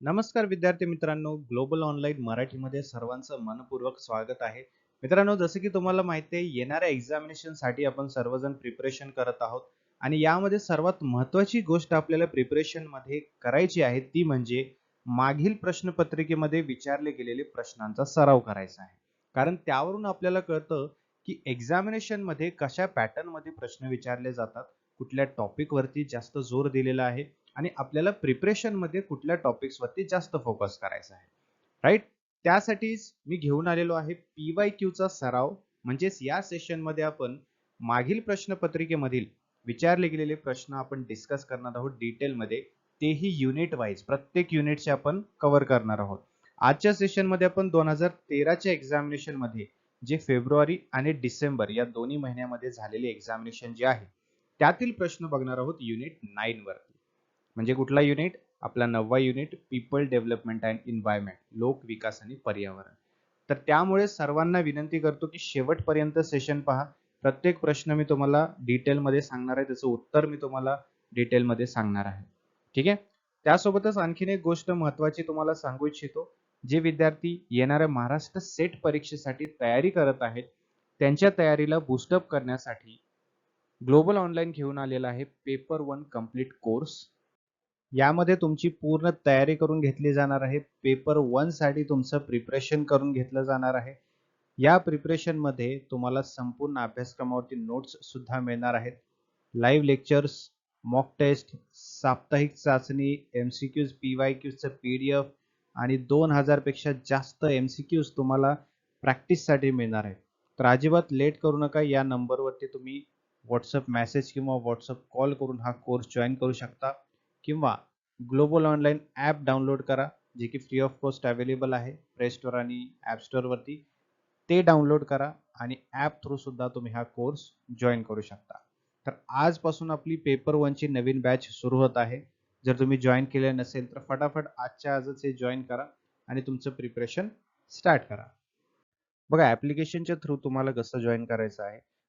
नमस्कार विद्यार्थी मित्रांनो. ग्लोबल ऑनलाईन मराठीमध्ये सर्वांचं मनपूर्वक स्वागत आहे. मित्रांनो जसं की तुम्हाला माहिती आहे येणाऱ्या एक्झामिनेशनसाठी आपण सर्वजण प्रिपरेशन करत आहोत. आणि यामध्ये सर्वात महत्वाची गोष्ट आपल्याला प्रिपरेशनमध्ये करायची आहे ती म्हणजे मागील प्रश्नपत्रिकेमध्ये विचारले गेलेले प्रश्नांचा सराव करायचा आहे. कारण त्यावरून आपल्याला कळतं की एक्झामिनेशनमध्ये कशा पॅटर्नमध्ये प्रश्न विचारले जातात कुठल्या टॉपिक वरती जास्त जोर दिलेला आहे आणि आपल्याला प्रिपरेशनमध्ये कुठल्या टॉपिक्स वरती जास्त फोकस करायचा आहे. राईट त्यासाठीच मी घेऊन आलेलो आहे पीवाय क्यू चा सराव. म्हणजेच या सेशनमध्ये आपण मागील प्रश्नपत्रिकेमधील विचारले गेलेले प्रश्न आपण डिस्कस करणार आहोत डिटेल मध्ये. तेही युनिट वाईज प्रत्येक युनिटचे आपण कव्हर करणार आहोत. आजच्या सेशनमध्ये आपण दोन हजार तेराच्या एक्झामिनेशनमध्ये जे फेब्रुवारी आणि डिसेंबर या दोन्ही महिन्यामध्ये झालेले एक्झामिनेशन जे आहे त्यातील प्रश्न बघणार आहोत युनिट नाईन वरती. म्हणजे कुठला युनिट आपला नववा unit people development and environment लोक विकास आणि पर्यावरण. तर त्यामुळे सर्वांना विनंती करतो की शेवटपर्यंत सेशन पहा. प्रत्येक प्रश्न मी तुम्हाला डिटेलमध्ये सांगणार आहे. त्याचं उत्तर मी तुम्हाला डिटेलमध्ये सांगणार आहे. ठीक आहे? त्यासोबतच आणखीन एक गोष्ट महत्वाची तुम्हाला सांगू इच्छितो. जे विद्यार्थी येणाऱ्या महाराष्ट्र सेट परीक्षेसाठी तयारी करत आहेत त्यांच्या तयारीला बुस्टअप करण्यासाठी ग्लोबल ऑनलाईन घेऊन आलेला आहे पेपर वन कंप्लीट कोर्स. यामध्ये तुमची पूर्ण तयारी करून घेतली जाणार आहे. पेपर वनसाठी तुमचं प्रिपरेशन करून घेतलं जाणार आहे. या प्रिपरेशनमध्ये तुम्हाला संपूर्ण अभ्यासक्रमावरती नोट्स सुद्धा मिळणार आहेत. लाईव्ह लेक्चर्स मॉक टेस्ट साप्ताहिक चाचणी M C Qs P Y क्यूजचं P D F आणि दोन हजारपेक्षा जास्त एम सी क्यूज तुम्हाला प्रॅक्टिससाठी मिळणार आहेत. तर अजिबात लेट करू नका. या नंबरवरती तुम्ही व्हॉट्सअप मेसेज किंवा व्हॉट्सअप कॉल करून हा कोर्स जॉईन करू शकता. किंवा ग्लोबल ऑनलाईन ॲप डाउनलोड करा जे की फ्री ऑफ कॉस्ट अवेलेबल आहे प्ले स्टोअर आणि ॲप स्टोअरवरती ते डाउनलोड करा आणि ॲप थ्रू सुद्धा तुम्ही हा कोर्स जॉईन करू शकता. तर आजपासून आपली पेपर वनची नवीन बॅच सुरू होत आहे. जर तुम्ही जॉईन केले नसेल तर फटाफट आजच्या आजच हे जॉईन करा आणि तुमचं प्रिपरेशन स्टार्ट करा. बघा ॲप्लिकेशनच्या थ्रू तुम्हाला कसं जॉईन करायचं आहे?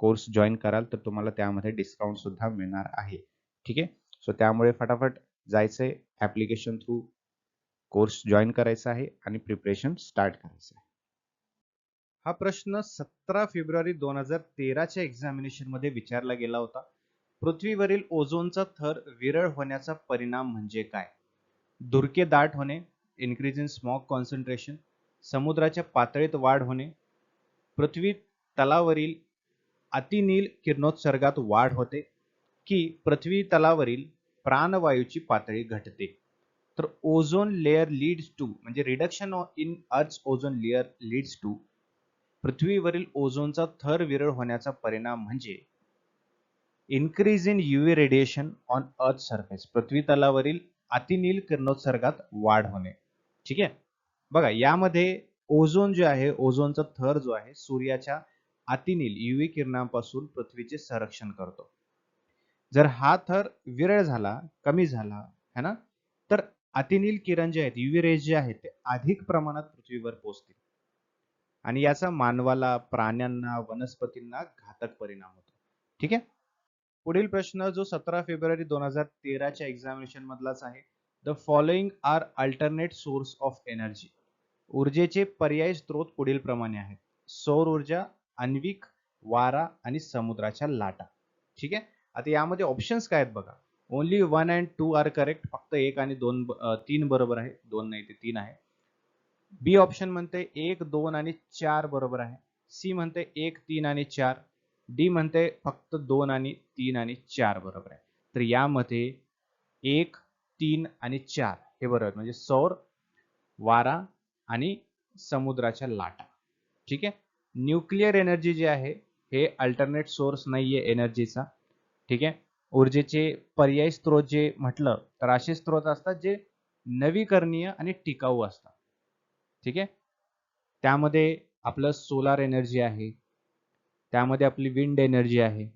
कोर्स जॉईन कराल तर तुम्हाला त्यामध्ये डिस्काउंट सुद्धा मिळणार आहे. ठीक आहे? सो त्यामुळे फटाफट जायचंय ऍप्लिकेशन थ्रू कोर्स जॉईन करायचा आहे आणि प्रिपरेशन स्टार्ट करायचं आहे. हा प्रश्न सतरा फेब्रुवारी दोन हजार तेराच्या एक्झामिनेशनमध्ये विचारला गेला होता. पृथ्वीवरील ओझोनचा थर विरळ होण्याचा परिणाम म्हणजे काय? धुरके दाट होणे इन्क्रीज इन स्मॉग कॉन्सन्ट्रेशन समुद्राच्या पातळीत वाढ होणे पृथ्वी तलावरील अतिनील किरणोत्सर्गात वाढ होते की पृथ्वी तलावरील प्राणवायूची पातळी घटते. तर ओझोन लेअर लीड्स टू म्हणजे reduction in earth ozone layer leads to पृथ्वीवरील ओझोनचा थर विरळ होण्याचा परिणाम म्हणजे increase in UV radiation on earth surface पृथ्वी तलावरील अतिनील किरणोत्सर्गात वाढ होणे. ठीक आहे? बघा यामध्ये ओझोन जे आहे ओझोनचा थर जो आहे सूर्याच्या अतिनील युवी किरणांपासून पृथ्वीचे संरक्षण करतो. जर हा थर विरळ झाला कमी झाला है ना? तर अतिनील किरण जे आहेत युवी रेज जे आहेत ते अधिक प्रमाणात पृथ्वीवर पोहोचतील. आणि याचा मानवाला प्राण्यांना वनस्पतींना घातक परिणाम होतो. ठीक आहे? पुढील प्रश्न जो सतरा फेब्रुवारी दोन हजार तेराच्या एक्झामिनेशन मधलाच आहे. The following are alternate source of energy ऊर्जेचे पर्यायी स्रोत पुढील प्रमाणे आहेत. सौर ऊर्जा आण्विक वारा आणि समुद्राच्या लाटा. ठीक आहे? आता यामध्ये ऑप्शन्स काय आहेत बघा. Only one and two are correct फक्त एक आणि दोन तीन बरोबर आहे. दोन नाही ते तीन आहे. बी ऑप्शन म्हणते एक दोन आणि चार बरोबर आहे. सी म्हणते एक तीन आणि चार. डी म्हणते फक्त दोन आणि तीन आणि चार बरोबर आहे. तर यामध्ये एक तीन आणि चार हे बरोबर म्हणजे सौर वारा आणि समुद्राच्या लाटा. ठीक आहे? न्यूक्लिअर एनर्जी जी आहे हे अल्टरनेट सोर्स नाही आहे एनर्जीचा. ठीक आहे? ऊर्जेचे पर्यायी स्त्रोत जे म्हटलं तर असे स्त्रोत असतात जे नवीकरणीय आणि टिकाऊ असतात. ठीक आहे? त्यामध्ये आपलं सोलार एनर्जी आहे. त्यामध्ये आपली विंड एनर्जी आहे.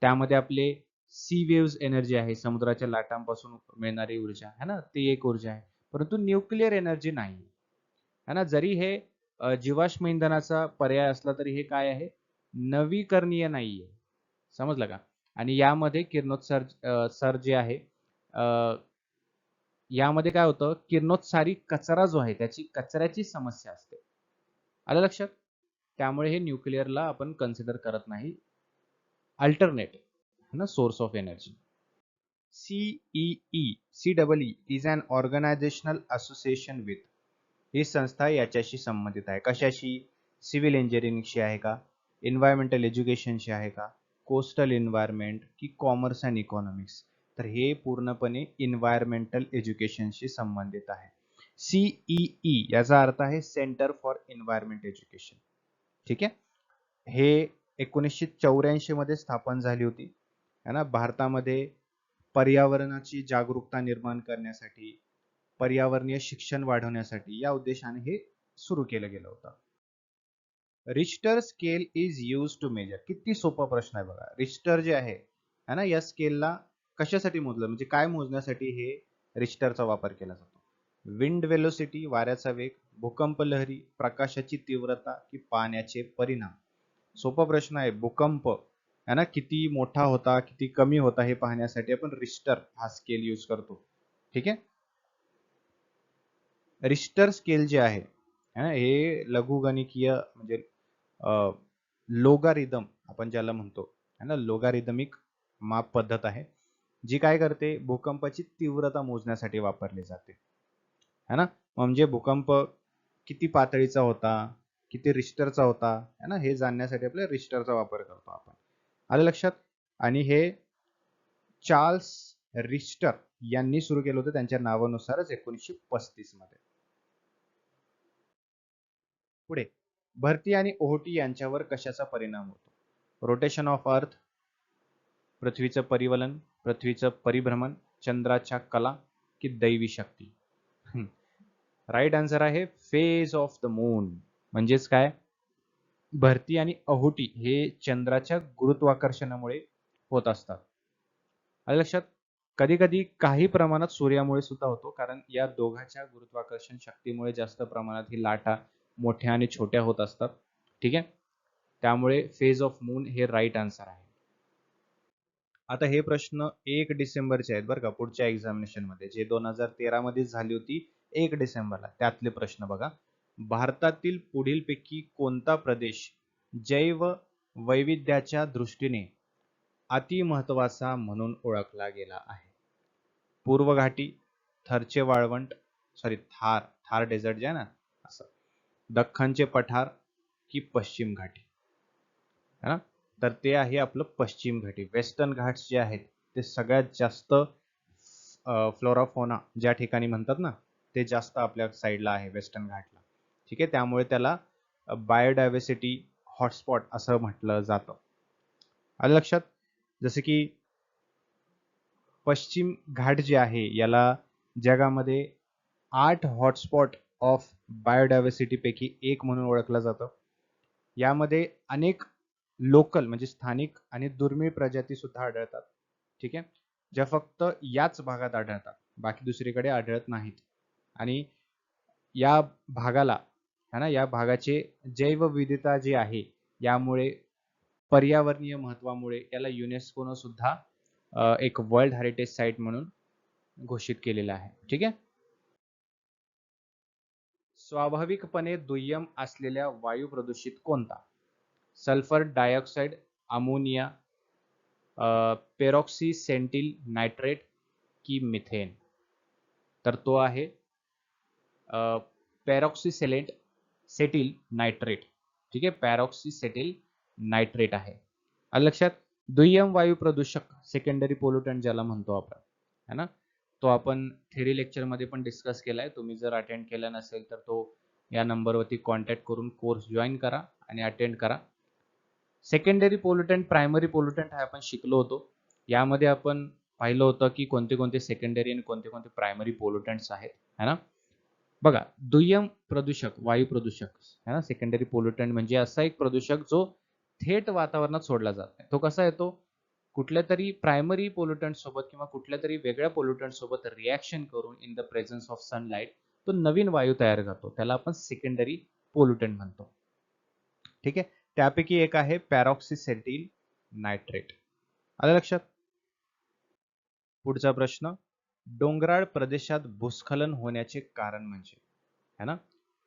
त्यामध्ये आपले सी वेव्स एनर्जी आहे समुद्राच्या लाटांपासून मिळणारी ऊर्जा. है ना? ती एक ऊर्जा आहे. परंतु न्यूक्लिअर एनर्जी नाही है ना? जरी हे जीवाश्म इंधनाचा पर्याय असला तरी हे काय आहे? नवीकरणीय नाहीये. समजलं का? आणि यामध्ये किरणोत्सर्ज सर जे आहे यामध्ये काय होतं? किरणोत्सारी कचरा जो आहे त्याची कचऱ्याची समस्या असते. आलं लक्षात? त्यामुळे हे न्यूक्लिअरला आपण कन्सिडर करत नाही. अल्टरनेट ना? Source of energy CEE C double E is an organisational association with ही संस्था याच्याशी संबंधित आहे. कशाशी? सिव्हिल इंजिनिअरिंगशी आहे का? एन्व्हायरमेंटल एज्युकेशनशी आहे का? कोस्टल एन्व्हायरमेंट की कॉमर्स अँड इकॉनॉमिक्स तर हे पूर्णपणे एन्व्हायरमेंटल एज्युकेशनशी संबंधित आहे. सीईई याचा अर्थ आहे सेंटर फॉर एन्व्हायरमेंट एज्युकेशन ठीक आहे? हे एकोणीसशे चौऱ्याऐंशी मध्ये स्थापन झाली होती. है ना? भारतामध्ये पर्यावरणाची जागरूकता निर्माण करण्यासाठी पर्यावरणीय शिक्षण वाढवण्यासाठी या उद्देशाने हे सुरू केलं गेलं होतं. Richter scale is use to measure किती सोपा प्रश्न आहे बघा. रिस्टर जे आहे है ना? या स्केलला कशासाठी मोजलं? म्हणजे काय मोजण्यासाठी हे रिस्टरचा वापर केला जातो? विंड वेलोसिटी वाऱ्याचा वेग भूकंप लहरी प्रकाशाची तीव्रता की पाण्याचे परिणाम. सोपा प्रश्न आहे. भूकंप है ना? किती मोठा होता किती कमी होता हे पाहण्यासाठी आपण रिस्टर हा स्केल यूज करतो. ठीक आहे? रिस्टर स्केल जे आहे हे लघुगणिकीय म्हणजे लोगारिदम आपण ज्याला म्हणतो है ना लोगारिदमिक माप पद्धत आहे जी काय करते भूकंपाची तीव्रता मोजण्यासाठी वापरली जाते. है ना म्हणजे भूकंप किती पातळीचा होता किती रिस्टरचा होता है ना हे जाणण्यासाठी आपल्या रिस्टरचा वापर करतो आपण. आलं लक्षात? आणि हे चार्ल्स रिस्टर यांनी सुरू केलं होतं त्यांच्या नावानुसारच एकोणीसशे पस्तीसमध्ये पुढे. भरती आणि ओहोटी यांच्यावर कशाचा परिणाम होतो? रोटेशन ऑफ अर्थ पृथ्वीचं परिवलन पृथ्वीचं परिभ्रमण चंद्राच्या कला की दैवी शक्ती? राईट आन्सर आहे फेज ऑफ द मून म्हणजेच काय? भरती आणि अहोटी हे चंद्राच्या गुरुत्वाकर्षणामुळे होत असतात. लक्षात कधी कधी काही प्रमाणात सूर्यामुळे सुद्धा होतो कारण या दोघांच्या गुरुत्वाकर्षण शक्तीमुळे जास्त प्रमाणात ही लाटा मोठ्या आणि छोट्या होत असतात. ठीक आहे? त्यामुळे फेज ऑफ मून हे राईट आन्सर आहे. आता हे प्रश्न एक डिसेंबरचे आहेत बरं का पुढच्या एक्झामिनेशनमध्ये. जे दोन हजार तेरा मध्ये झाली होती एक डिसेंबरला. त्यातले प्रश्न बघा. भारतातील पुढीलपैकी कोणता प्रदेश जैव वैविध्याच्या दृष्टीने अति महत्त्वाचा म्हणून ओळखला गेला आहे? पूर्व घाटी थरचे वाळवंट सॉरी थार थार डेझर्ट जे आहे ना दख्खनचे पठार की पश्चिम घाटी. है ना? तर ते आहे आपलं पश्चिम घाटी. वेस्टर्न घाट्स जे आहेत ते सगळ्यात जास्त फ्लोराफोना ज्या ठिकाणी म्हणतात ना ते जास्त आपल्या साईडला आहे वेस्टर्न घाटला. ठीक आहे? त्यामुळे त्याला बायोडायव्हर्सिटी हॉटस्पॉट असं म्हटलं जातं. आलं लक्षात? जसं की पश्चिम घाट जे आहे याला जगामध्ये आठ हॉटस्पॉट ऑफ बायोडायव्हर्सिटीपैकी एक म्हणून ओळखलं जातं. यामध्ये अनेक लोकल म्हणजे स्थानिक आणि दुर्मिळ प्रजाती सुद्धा आढळतात. ठीक आहे? ज्या फक्त याच भागात आढळतात. बाकी दुसरीकडे आढळत नाहीत. आणि या भागाला है ना या भागाचे जैवविविधता जी आहे यामुळे पर्यावरणीय महत्वामुळे याला युनेस्कोनं सुद्धा एक वर्ल्ड हेरिटेज साईट म्हणून घोषित केलेलं आहे. ठीक आहे? स्वाभाविकपणे दुय्यम असलेल्या वायू प्रदूषित कोणता? Sulphur dioxide ammonia peroxy acetyl nitrate की मिथेन? तर तो आहे पेरॉक्सिसेलेंट सेटिल नायट्रेट. ठीक आहे पॅरॉक्सिसेटिल नायट्रेट आहे. लक्षात दुय्यम वायू प्रदूषक सेकंडरी पोल्युटंट ज्याला म्हणतो आपण है ना? तो आपण थेरी लेक्चरमध्ये पण डिस्कस केला आहे तुम्ही जर अटेंड केला नसेल तर तो या नंबरवरती कॉन्टॅक्ट करून कोर्स जॉईन करा आणि अटेंड करा. सेकंडरी पोल्युटंट प्रायमरी पोल्युटंट हा आपण शिकलो होतो. यामध्ये आपण पाहिलं होतं की कोणते कोणते सेकंडरी आणि कोणते कोणते प्रायमरी पोल्युटंट्स आहेत. है ना? बघा दुय्यम प्रदूषक वायू प्रदूषक है ना? सेकंडरी पोल्युटंट म्हणजे असा एक प्रदूषक जो थेट वातावरणात सोडला जात नाही. तो कसा येतो? कुठल्या तरी प्रायमरी पोल्युटंट सोबत किंवा कुठल्या तरी वेगळ्या पोल्युटंट सोबत रिॲक्शन करून in the presence of sunlight तो नवीन वायू तयार करतो. त्याला आपण सेकंडरी पोल्युटंट म्हणतो. ठीक आहे? त्यापैकी एक आहे पॅरॉक्सिसेटिल नायट्रेट आलं लक्षात? पुढचा प्रश्न डोंगराळ प्रदेशात भूस्खलन होण्याचे कारण म्हणजे? है ना?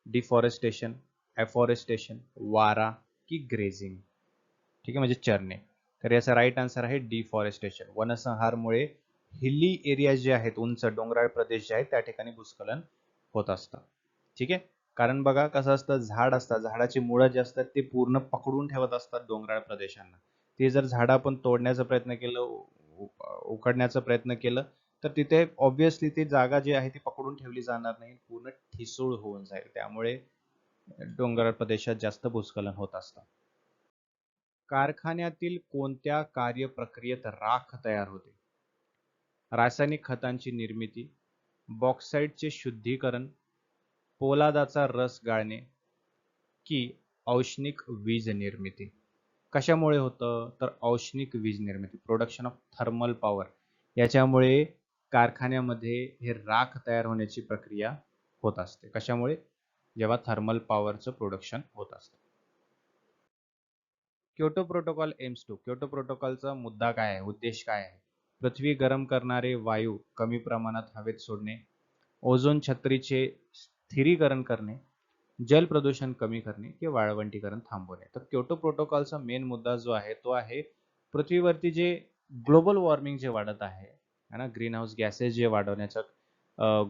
डिफॉरेस्टेशन एफॉरेस्टेशन वारा की ग्रेझिंग ठीक आहे? म्हणजे चरणे. तर याचा राईट आन्सर आहे डिफॉरेस्टेशन वनसंहारमुळे हिल्ली एरिया जे आहेत उंच डोंगराळ प्रदेश जे आहेत त्या ठिकाणी भूस्खलन होत असतं. ठीक आहे? कारण बघा कसं असतं झाड असतात. झाडाची मुळं जे असतात ते पूर्ण पकडून ठेवत असतात डोंगराळ प्रदेशांना. ते जर झाडं आपण तोडण्याचा प्रयत्न केलं उकडण्याचा प्रयत्न केलं तर तिथे ऑब्विसली ती जागा जी आहे ती पकडून ठेवली जाणार नाही. पूर्ण ठिसूळ होऊन जाईल. त्यामुळे डोंगराळ प्रदेशात जास्त भूस्खलन होत असतं. कारखान्यातील कोणत्या कार्यप्रक्रियेत राख तयार होते? रासायनिक खतांची निर्मिती बॉक्साईटचे शुद्धीकरण पोलादाचा रस गाळणे की औष्णिक वीज निर्मिती? कशामुळे होतं? तर औष्णिक वीज निर्मिती प्रोडक्शन ऑफ थर्मल पॉवर याच्यामुळे कारखान्यामध्ये हे राख तयार होण्याची प्रक्रिया होत असते. कशामुळे? जेव्हा थर्मल पॉवरचं प्रोडक्शन होत असतं. Kyoto protocol aims to. Kyoto प्रोटोकॉलचा मुद्दा काय आहे? उद्देश काय आहे? पृथ्वी गरम करणारे वायू कमी प्रमाणात हवेत सोडणे ओझोन छत्रीचे स्थिरीकरण करणे जल प्रदूषण कमी करणे किंवा वाळवंटीकरण थांबवणे. तर क्योटो प्रोटोकॉलचा मेन मुद्दा जो आहे तो आहे पृथ्वीवरती जे ग्लोबल वॉर्मिंग जे वाढत आहे ना? ग्रीन हाऊस गॅसेस जे वाढवण्याचा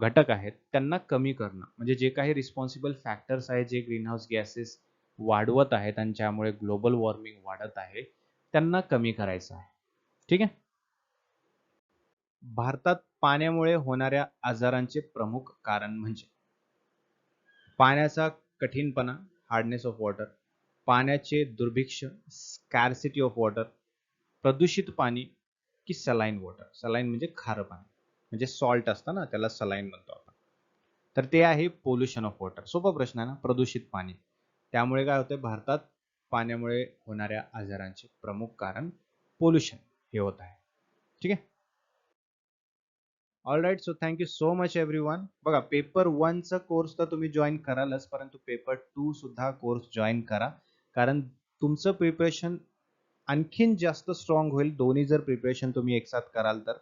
घटक आहेत त्यांना कमी करणं. म्हणजे जे काही रिस्पॉन्सिबल फॅक्टर्स आहेत जे ग्रीन हाऊस गॅसेस वाढवत आहेत आणि ज्यामुळे ग्लोबल वॉर्मिंग वाढत आहे त्यांना कमी करायचं आहे. ठीक आहे? भारतात पाण्यामुळे होणाऱ्या आजारांचे प्रमुख कारण म्हणजे पाण्याचा कठीणपणा हार्डनेस ऑफ वॉटर पाण्याचे दुर्भिक्ष स्कॅरसिटी ऑफ वॉटर प्रदूषित पाणी की सलाईन वॉटर सलाईन म्हणजे खारं पाणी. म्हणजे सॉल्ट असतं ना त्याला सलाईन म्हणतो आपण. तर ते आहे पोल्युशन ऑफ वॉटर सोपा प्रश्न आहे ना प्रदूषित पाणी. त्यामुळे काय होतं भारतात पाण्यामुळे होणाऱ्या आजारांचे प्रमुख कारण पोल्युशन हे होत आहे. ठीक आहे? All right so thank you so much everyone बघा पेपर वनचा कोर्स तर तुम्ही जॉईन करालच परंतु पेपर टू सुद्धा कोर्स जॉईन करा. कारण तुमचं प्रिपरेशन आणखीन जास्त स्ट्रॉंग होईल. दोन्ही जर प्रिपरेशन तुम्ही एकसाथ कराल तर.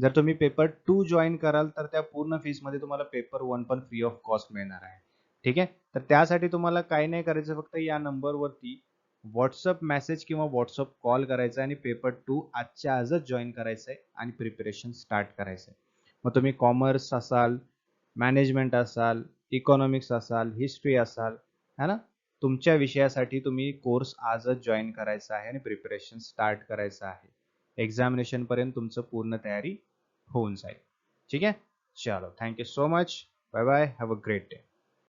जर तुम्ही पेपर टू जॉईन कराल तर त्या पूर्ण फीसमध्ये तुम्हाला पेपर वन पण फ्री ऑफ कॉस्ट मिळणार आहे. ठीक आहे? तर त्यासाठी तुम्हाला काही नाही करायचं फक्त या नंबरवरती व्हॉट्सअप मेसेज किंवा व्हॉट्सअप कॉल करायचा आणि पेपर टू आजच्या आजच जॉईन करायचं आहे आणि प्रिपरेशन स्टार्ट करायचं आहे मग तुम्ही कॉमर्स असाल मॅनेजमेंट असाल इकॉनॉमिक्स असाल हिस्ट्री असाल है ना? तुमच्या विषयासाठी तुम्ही कोर्स आजच जॉईन करायचा आहे आणि प्रिपरेशन स्टार्ट करायचं आहे. एक्झामिनेशन पर्यंत तुमचं पूर्ण तयारी होऊन जाईल. ठीक आहे? चलो thank you so much bye bye have a great day